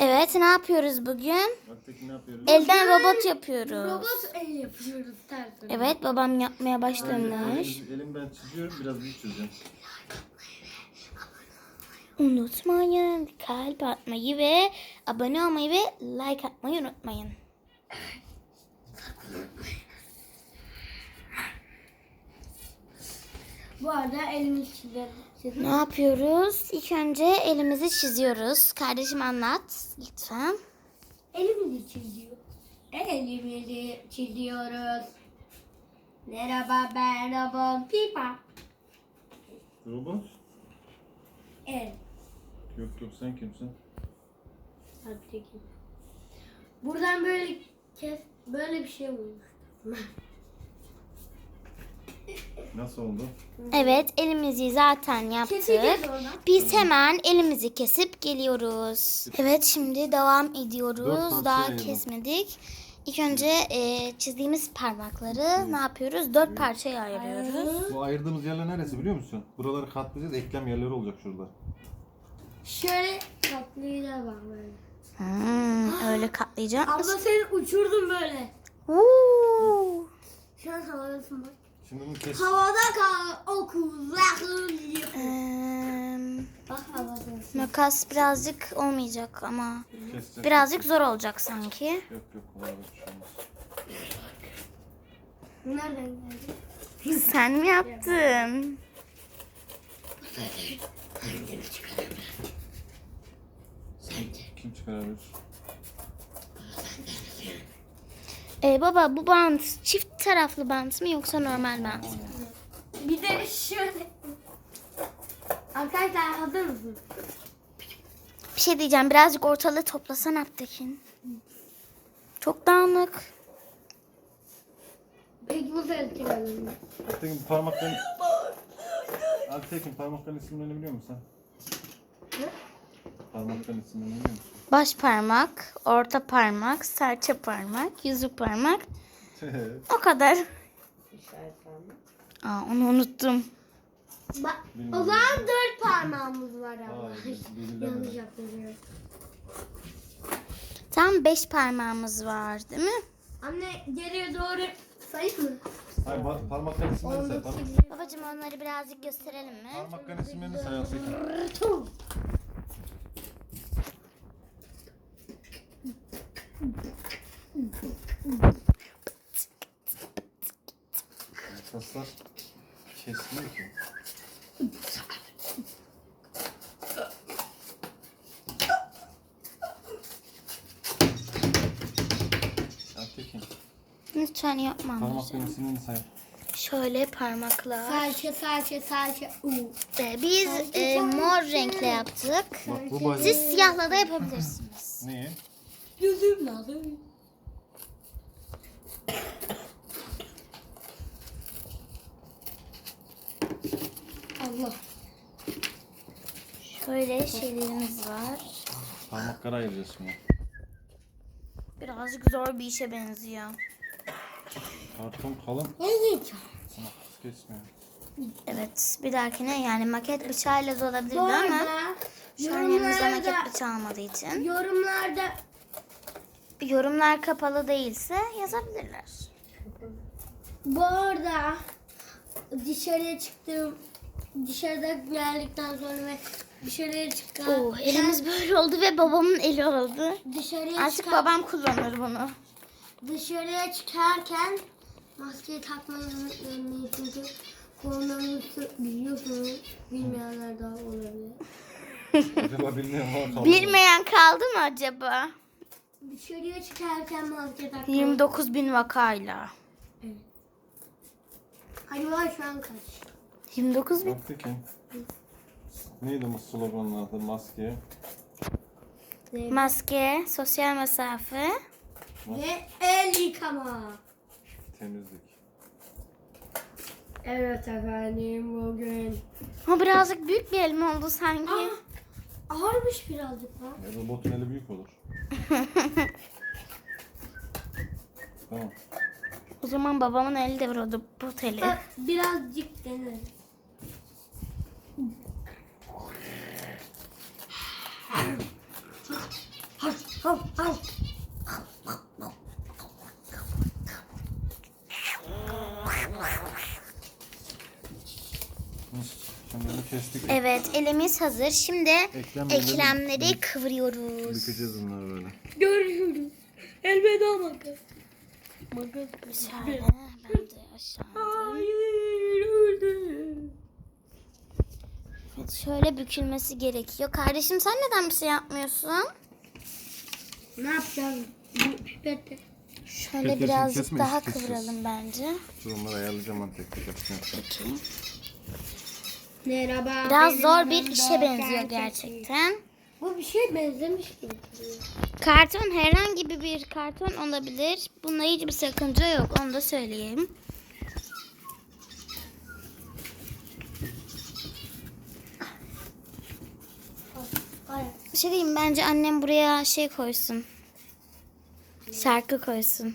Evet ne yapıyoruz bugün? Ne yapıyoruz? Elden robot yapıyoruz. Robot el yapıyoruz tertemiz. Evet babam yapmaya başlamış. Elim, elim ben çiziyorum biraz büyük çizeceğim. Unutmayın kalp atmayı ve abone olmayı ve like atmayı unutmayın. Bu arada elimi çizelim. Ne yapıyoruz? İlk önce elimizi çiziyoruz. Kardeşim anlat lütfen. Elimizi çiziyor. Elimizi çiziyoruz. Merhaba ben robot pipa. Robot? Evet. Yok yok sen kimsin? Hadi çekeyim. Buradan böyle kes böyle bir şey olmuş. Nasıl oldu? Evet elimizi zaten yaptık. Keseceğiz oradan. Biz hemen elimizi kesip geliyoruz. Evet şimdi devam Dört ediyoruz. parçaya Daha kesmedik. İlk önce e, çizdiğimiz parmakları ne yapıyoruz? Dört parçaya ayırıyoruz. Bu ayırdığımız yerler neresi biliyor musun? Buraları katlayacağız. Eklem yerleri olacak şurada. Şöyle katlayacağız bak böyle. Hmm, öyle katlayacak Abla seni uçurdum böyle. Şu an havadasın bak. Şimdi bunu kes. Havada kal o kulakın yapıyor. Eee, Bak makas birazcık olmayacak ama Keseceğiz. birazcık zor olacak sanki. Yok yok kolay bir şey olmaz. Nereden geldi? Sen mi yaptın? Kim çıkarabilir? Ee, baba bu bant çift taraflı bant mı yoksa normal bant mı? Bir de şöyle. Arkadaşlar hazır mısın? Bir şey diyeceğim birazcık ortalığı toplasan Aptekin. Çok dağınık. Peki bu sefer çıkaralım. Alttaki parmakların... Alttaki parmakların isimlerini biliyor musun sen? Parmakların isimlerini biliyor musun? Baş parmak, orta parmak, serçe parmak, yüzük parmak. O kadar. Aa, onu unuttum. Bak, o zaman dört parmağımız var ama. Hayır. Yanlış yapıyorum. Tam beş parmağımız var değil mi? Anne geriye doğru sayayım mı? Hayır par- parmakların isimlerini say. Parmak. Babacım onları birazcık gösterelim mi? parmakların isimlerini say Alttaki. Tüm. Kaslar kesmiyor ki. Alttaki. Lütfen yapma. Parmakların isimlerini say. Şöyle parmakla. Salça salça salça. Uu. Ee, Biz e, mor renkle yaptık. Bak bu. Siz siyahla da yapabilirsiniz. Neyi? Yüzüm lazım. Allah. Şöyle şeylerimiz var. Parmakları ayıracağız şimdi. Birazcık zor bir işe benziyor. Karton kalın. Sana kız kesmiyor. Evet bir dahakine yani maket bıçağıyla da olabilirdi Bu ama arada şu an yanımızda maket bıçağı olmadığı için. yorumlarda Yorumlar kapalı değilse yazabilirler. bu arada dışarıya çıktım dışarıda geldikten sonra ve dışarıya çıkan Oo, elimiz böyle oldu ve babamın eli oldu. dışarıya Artık çıkan- babam kullanır bunu. dışarıya çıkarken maskeyi takmayı unutmayın çünkü koronavirüsü biliyorsunuz bilmeyenler daha olabilir. Acaba kaldı. Bilmeyen kaldı mı acaba? Dışarıya çıkarken maske takmayı 29 bin vakayla. Acaba şu an kaç? 29 bin. Alttaki. Neydi bu sloganın adı? Maske. Maske, sosyal mesafe. Ve el yıkama. Temizlik. Evet efendim bugün. Ama birazcık büyük bir elim oldu sanki. Aa, ağırmış birazcık lan. E, robotun eli büyük olur. tamam. O zaman babamın eli de vurdu bu teli. Bak, Birazcık denerim. Hop al. Hı, kestik. Evet elimiz hazır. Şimdi Eklem eklemleri kıvırıyoruz. Bükeceğiz bunları böyle. Görüşürüz. Elveda makas. Makas. Şöyle ben de aşağı. Hayır öldü. Evet, şöyle bükülmesi gerekiyor. Kardeşim sen neden bir şey yapmıyorsun? Ne yapacağız? Bu pipette. Şöyle birazcık daha keseceğiz. kıvıralım bence. Dur onları ayarlayacağım ben tek tek. yapacağım. Peki. Merhaba. Biraz zor bir işe benziyor gerçekten. Bu bir şey benzemiş gibi. duruyor. Karton herhangi bir karton olabilir. Bunda hiçbir sakınca yok. Onu da söyleyeyim. Bir şey diyeyim bence annem buraya şey koysun. Şarkı koysun.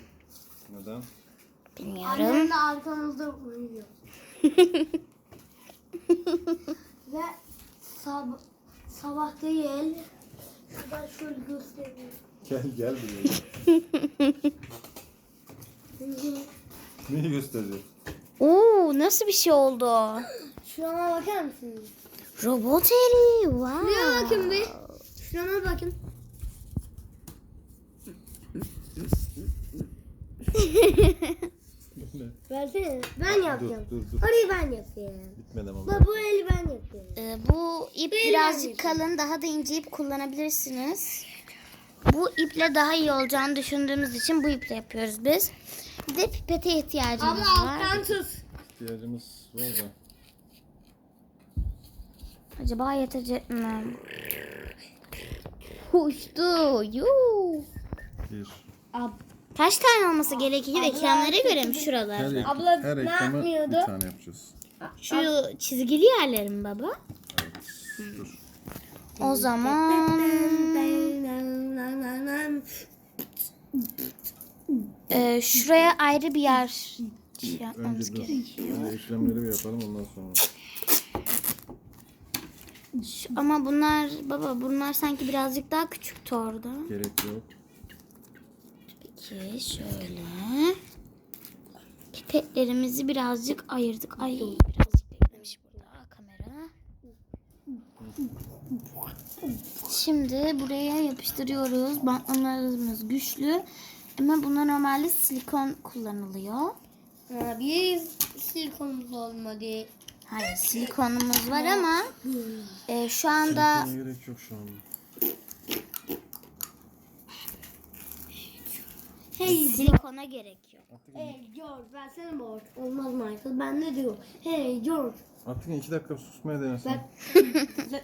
Neden? Bilmiyorum. Annem de arkamızda uyuyor. Ve sab sabah değil. Şuradan şöyle göstereyim. Gel gel buraya. Neyi göstereceğiz? Oo nasıl bir şey oldu? Şurama bakar mısınız? Robot eli. Wow. Şuraya bakın bir. Şurama bakın. Versene. Ben yapacağım. dur, dur. Orayı ben yapayım. Bitmedi ama. Bak bu eli ben yapıyorum. Ee, bu ip birazcık kalın. Daha da ince ip kullanabilirsiniz. Bu iple daha iyi olacağını düşündüğümüz için bu iple yapıyoruz biz. Bir de pipete ihtiyacımız Abla var. alttan tut. İhtiyacımız var da. Acaba yetecek mi? Uçtu. Yuu. Bir. Ab Kaç tane olması gerekiyor? Abla, Eklemlere göre mi Her, şuralarda? ek- Abla, her ne yapmıyordu? bir tane yapacağız. Şu çizgili yerleri mi baba? Dur. O zaman e, şuraya ayrı bir yer şey yapmamız Önce dur. gerekiyor. Eklemleri bir yapalım ondan sonra. Şu- ama bunlar baba bunlar sanki birazcık daha küçüktü orada. Gerek yok. Peki şöyle. Pipetlerimizi birazcık ayırdık. Ay birazcık beklemiş burada kamera. Şimdi buraya yapıştırıyoruz. Bantlamalarımız güçlü. Ama buna normalde silikon kullanılıyor. Bir silikonumuz olmadı. Hayır silikonumuz var ama e, şu anda Silikona gerek yok şu anda. Hey silikona gerek yok. Hey George versene borç. Olmaz Michael ben ne diyor? Hey George. artık iki dakika susmaya denesin. Bak.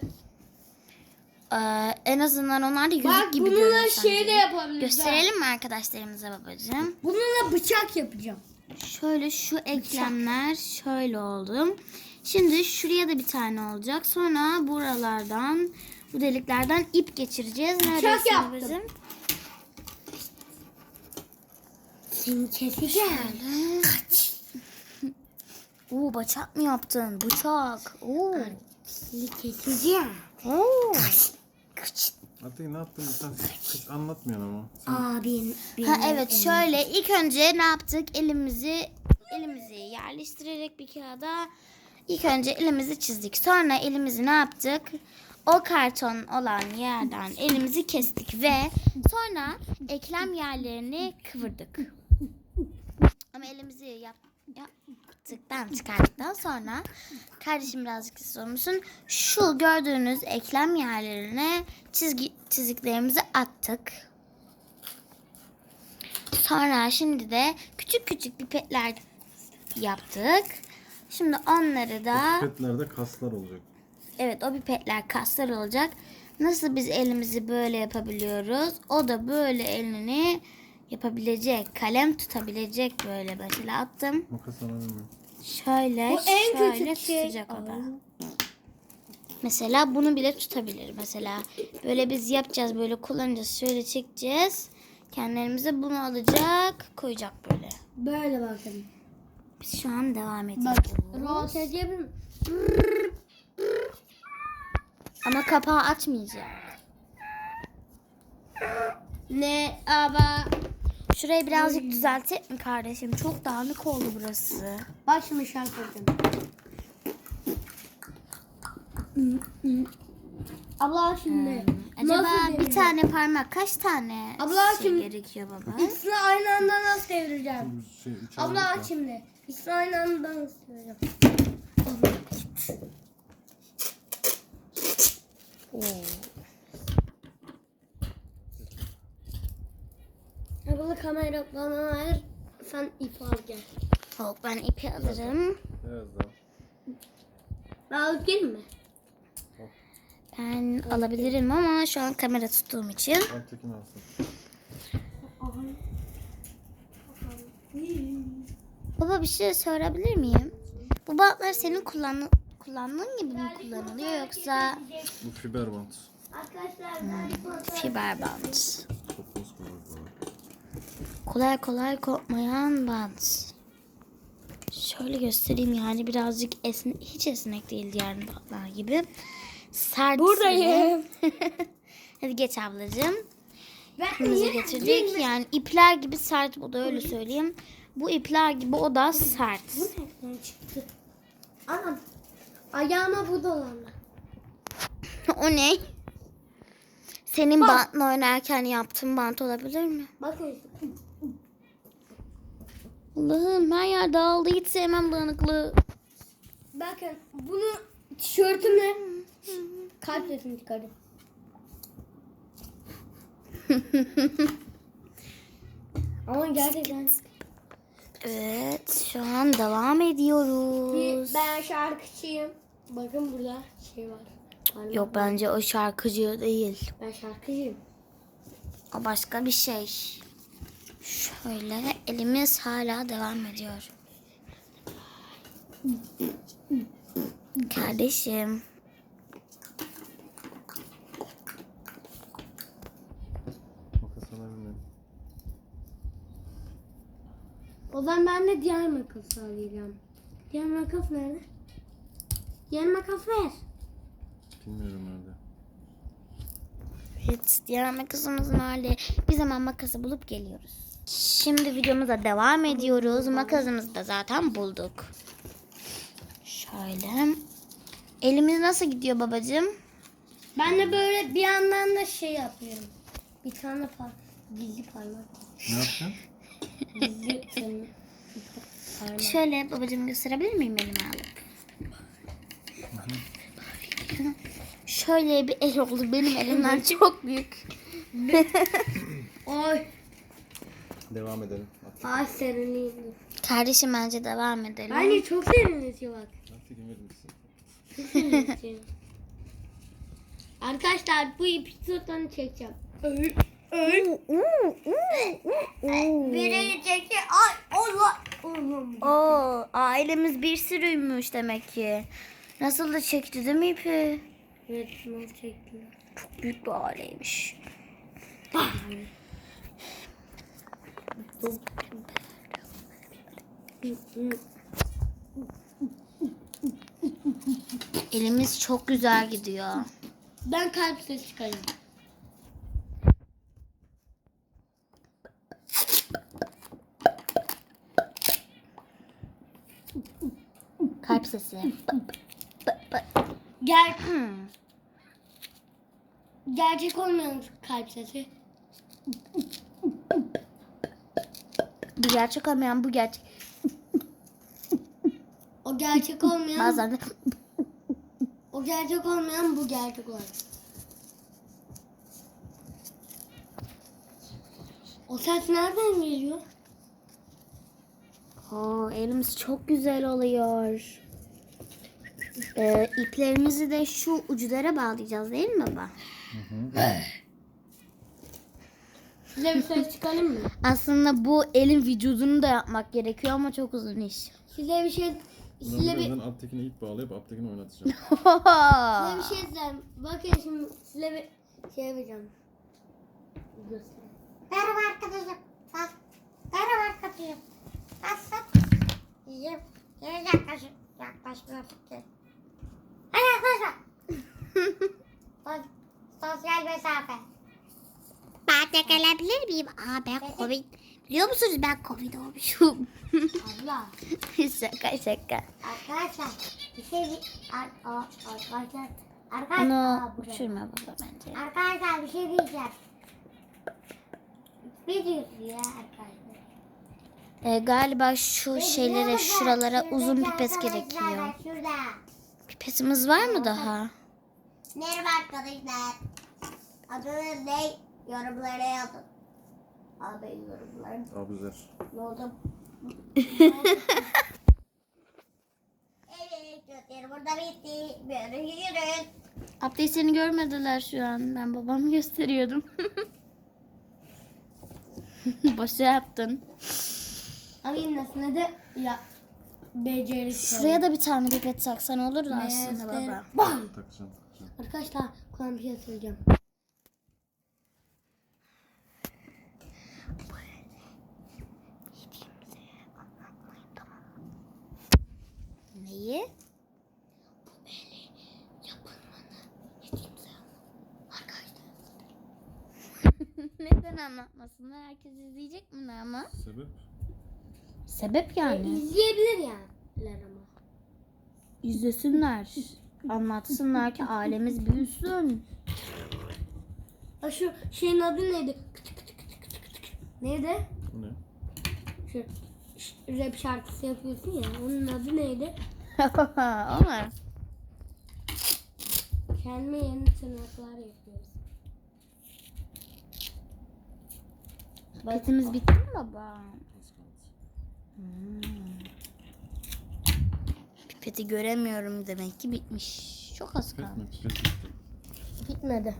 Ee, en azından onlar da yüzük Bak gibi bununla görünüyor şey de yapabiliriz. Gösterelim mi arkadaşlarımıza babacığım? Bununla bıçak yapacağım. Şöyle şu eklemler şöyle oldu. Şimdi şuraya da bir tane olacak. Sonra buralardan bu deliklerden ip geçireceğiz. Neredeyse yaptım. bizim? Seni keseceğim. Kaç. Oo bıçak mı yaptın? Bıçak. Oo. Seni keseceğim. Oo. Kaç. Artık ne yaptın sen hiç anlatmıyorsun ama. Sen Abim. Ha evet şöyle ilk önce ne yaptık? Elimizi elimizi yerleştirerek bir kağıda ilk önce elimizi çizdik. Sonra elimizi ne yaptık? O karton olan yerden elimizi kestik ve sonra eklem yerlerini kıvırdık. Ama elimizi yap, yaptıktan çıkarttıktan sonra kardeşim birazcık sormuşsun. Şu gördüğünüz eklem yerlerine çizgi çiziklerimizi attık. Sonra şimdi de küçük küçük pipetler yaptık. Şimdi onları da pipetlerde kaslar olacak. evet o pipetler kaslar olacak. Nasıl biz elimizi böyle yapabiliyoruz? O da böyle elini yapabilecek. Kalem tutabilecek böyle mesela attım. Makas alabilir miyim? Şöyle Bu en şöyle küçük şey. tutacak o da. Mesela bunu bile tutabilir. Mesela böyle biz yapacağız böyle kullanacağız. Şöyle çekeceğiz. Kendilerimize bunu alacak koyacak böyle. Böyle bakın. Biz şu an devam Bak. ediyoruz. Rahat edebilir Ama kapağı açmayacak. Ne ama Şurayı birazcık düzeltecek mi kardeşim? Çok dağınık oldu burası. bak şimdi şarkı. Abla şimdi Acaba nasıl bir devireceğim? tane parmak kaç tane Abla şey şimdi- gerekiyor baba? İkisini aynı anda nasıl devireceğim? Şey, üç Abla aylık şimdi. İkisini aynı anda nasıl devireceğim? Abla kamera bana ver. Sen ip al gel. Hop ben ipi alırım. Biraz daha. Ben alıp mi? Ben alabilirim ama şu an kamera tuttuğum için. Alttakin alsın. Baba bir şey sorabilir miyim? Bu bantlar senin kullan kullandığın gibi mi kullanılıyor yoksa Bu fiber bant. Arkadaşlar ben fiber bant? Çok bozuk olur bu. Kolay kolay kopmayan bant. Şöyle göstereyim yani birazcık esne hiç esnek değil diğer bantlar gibi. Sert. Buradayım. Hadi geç ablacığım. Ben Kırmızı getirdik. Yani ipler gibi sert bu da öyle söyleyeyim. Bu ipler gibi o da sert. Bu nereden çıktı? Anam. Ayağıma bu dolandı. o ne? Senin bantla oynarken yaptığın bant olabilir mi? İşte. Allah'ım her yer dağıldı. Hiç sevmem dağınıklığı. Bakın bunu tişörtümle kalp sesini çıkardım. Ama gerçekten Evet şu an devam ediyoruz. ben şarkıcıyım. Bakın burada şey var. Parmak. Yok bence o şarkıcı değil. Ben şarkıcıyım. O başka bir şey. Şöyle elimiz hala devam ediyor. Kardeşim. Makas. O zaman ben de diğer makası alacağım. Diğer makas nerede? Diğer makas ver. Bilmiyorum nerede. Evet, diğer makasımız nerede? Bir zaman makası bulup geliyoruz. Şimdi videomuza devam ediyoruz. Makasımızı da zaten bulduk. Şöyle. Elimiz nasıl gidiyor babacığım? Ben de böyle bir yandan da şey yapıyorum. Bir tane par gizli parmak. Ne yapacaksın? Gizli parmak. Şöyle babacığım gösterebilir miyim elimi alıp? Şöyle bir el oldu. Benim elimden çok büyük. Oy. Devam edelim. At. Ay serinliğindir. Kardeşim bence devam edelim. Bence çok serinletiyor bak. Verir misin? Çok serinletiyor. Arkadaşlar bu ipi tuttanı çekeceğim. Öl. Öl. Biri çeki. Ay Allah. Oo, ailemiz bir sürüymüş demek ki. Nasıl da çekti değil mi ipi? Evet nasıl çektiler. Çok büyük bir aileymiş. Elimiz çok güzel gidiyor. Ben kalp sesi çıkarıyorum. Kalp sesi. Ger Hmm. gerçek olmayan kalp sesi. Bu gerçek olmayan bu gerçek. O gerçek olmayan. Bazen de O gerçek olmayan bu gerçek olan. O ses nereden geliyor? Oo, elimiz çok güzel oluyor. Ee, iplerimizi de şu uculara bağlayacağız değil mi baba? Size bir ses çıkarayım mı? Aslında bu elin vücudunu da yapmak gerekiyor ama çok uzun iş. Size bir şey size bir, birazdan alttakine ip bağlayıp alttakini oynatacağım. size bir şey diyeceğim. Bakın şimdi size bir şey yapacağım. Merhaba arkadaşım. Bak. Merhaba arkadaşım. Nasılsın? İyiyim. Yine yaklaş, yaklaşmıyorsun ki. Hadi yaklaşma. Sos- Sosyal mesafe. Bak. bardak alabilir miyim? Aa ben Covid. Biliyor musunuz ben Covid olmuşum. Abla. şaka şaka. Arkadaşlar bir şey ar- ar- arkadaşlar arkadaşlar Onu uçurma baba bence. Arkadaşlar bir şey diyeceğim. Bir diyorsun ya arkadaşlar. Ee, galiba şu şeylere Biliyor şuralara musun? uzun arkadaşlar gerekiyor. Şurada. Pipetimiz var mı daha? Merhaba arkadaşlar. Adınız ne? Yorumlara yazın. Abi yorumlara Abuzer. ne oldu? evet göster burada bitti. Görüşürüz. Abdey seni görmediler şu an. Ben babamı gösteriyordum. Boşa yaptın. Alayım nasıl ne de ya beceri. Şuraya da bir tane pipet taksan olur da aslında baba. Bam! Takacağım. Arkadaşlar kulağım bir şey söyleyeceğim. Neyi? Neden anlatmasınlar? Herkes izleyecek mi ama? Sebep? Sebep yani. İzleyebilir yani. ama. İzlesinler. Anlatsınlar ki ailemiz büyüsün. Ha şu şeyin adı neydi? Kıtı kıtı kıtı kıtı kıtı. Neydi? Bu ne? Şu rap şarkısı yapıyorsun ya. Onun adı neydi? Ama Kendime yeni tırnaklar yapıyoruz. Pipetimiz bitti mi baba? Hmm. Pipeti göremiyorum demek ki bitmiş. Çok az kaldı. Bitmedi.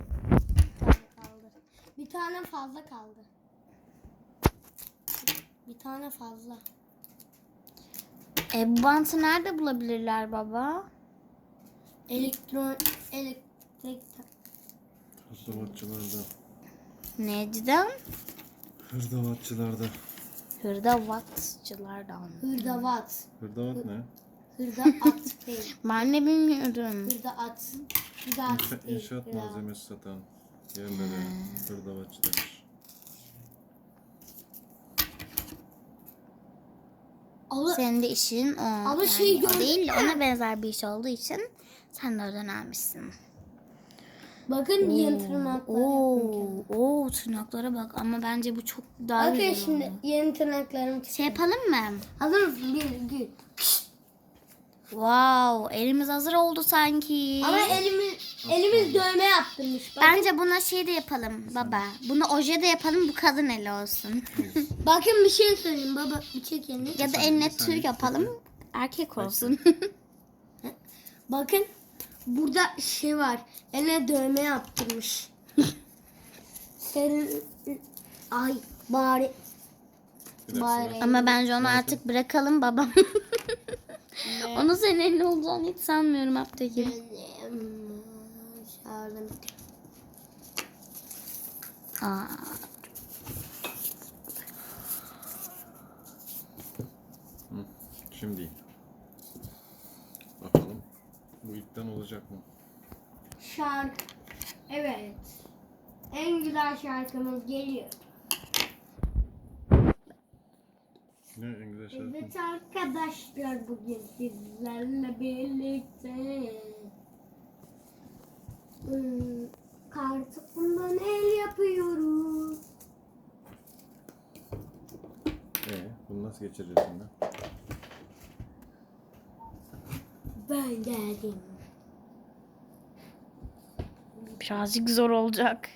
kaldı. Bir tane fazla kaldı. Bir tane fazla. E bu bantı nerede bulabilirler baba? Elektron elektrik Hırdavatçılarda. Necden? Hırdavatçılarda. Hırdavatçılardan. hırdavat. Hırdavat ne? Hırda at değil. Ben de bilmiyorum. Hırda at. Hırda at İnşa- değil. İnşaat hırda. malzemesi satan yerlere hırdavatçı denir. Alı, Senin de işin o. Ama yani şey o değil de ona benzer bir iş olduğu için sen de oradan almışsın. bakın yeni tırnaklar yapıyorum. Oo, oo tırnaklara bak ama bence bu çok daha Bakın güzel şimdi oldu. yeni tırnaklarımı Şey yapalım mı? Hazır mısın? Bir, iki. Wow, elimiz hazır oldu sanki. Ama elimiz, elimiz dövme yaptırmış. Bak, Bence buna şey de yapalım baba. Bunu oje de yapalım bu kadın eli olsun. bakın bir şey söyleyeyim baba. Bir çek elini. ya da eline tüy yapalım. Erkek olsun. Bakın burada şey var. Eline dövme yaptırmış. Senin ay bari bari. Ama bence onu artık bırakalım babam. Onu senin elin olacağını hiç sanmıyorum Abdülkerim. Benim şarjım. Aa, Hı, Şimdi. Bakalım. Bu ipten olacak mı? Şarkı. Evet. En güzel şarkımız geliyor. Ne en güzel şarkı? Evet arkadaşlar bugün sizlerle birlikte hmm, kartopundan el yapıyoruz. Ee, bunu nasıl geçireceğiz şimdi? Ben geldim. birazcık zor olacak.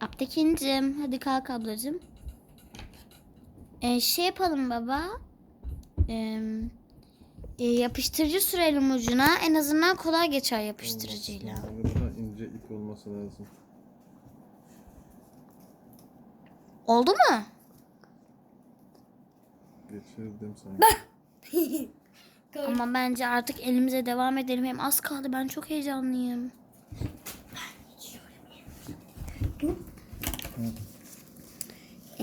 Abdekincim hadi kalk ablacığım. Ee, şey yapalım baba. Ee, yapıştırıcı sürelim ucuna. En azından kolay geçer yapıştırıcıyla. Olmaz. Burada ince ip olması lazım. Oldu mu? Geçirdim sanki. Ama bence artık elimize devam edelim. Hem az kaldı. Ben çok heyecanlıyım.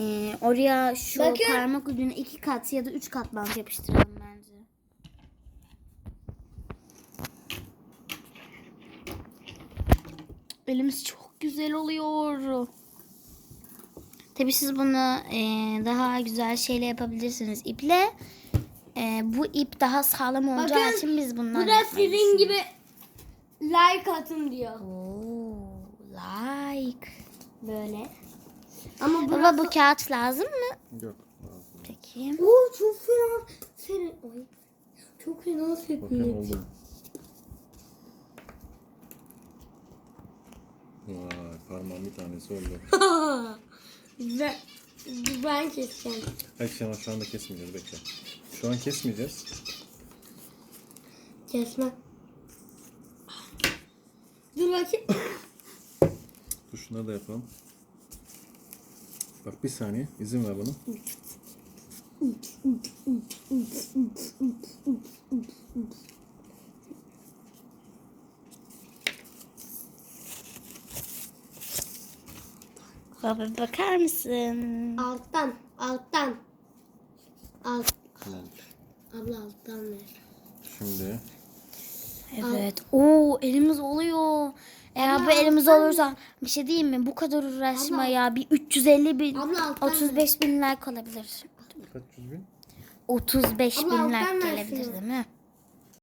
Ee, oraya şu Bakın. parmak ucuna iki kat ya da üç kat bant yapıştıralım bence. Elimiz çok güzel oluyor. Tabii siz bunu e, daha güzel şeyle yapabilirsiniz iple. E, bu ip daha sağlam olacağı Bakın, için biz bundan Bu da sizin gibi like atın diyor. Oo, like. Böyle. Ama Baba burası... bu kağıt lazım mı? Yok. Peki. Oo çok fena. Seni... Ay. Çok fena mu? Vay parmağın bir tanesi oldu. ben, ben keseceğim. Hayır Şenol şu anda kesmeyeceğiz bekle. Şu an kesmeyeceğiz. Kesme. Dur bakayım. Dur şunları da yapalım. Bak bir saniye izin ver bana. Baba bakar mısın? alttan. Alttan. Alt. Tamam. Abla alttan ver. Şimdi Evet. Oo elimiz oluyor. Eğer Abla, bu elimiz alttan olursa bir şey diyeyim mi? Bu kadar uğraşma Abla. ya. Bir 350 bin, Abla, alttan 35 bin like olabilir. kaç yüz bin? 35 Abla, bin alttan like gelebilir değil mi?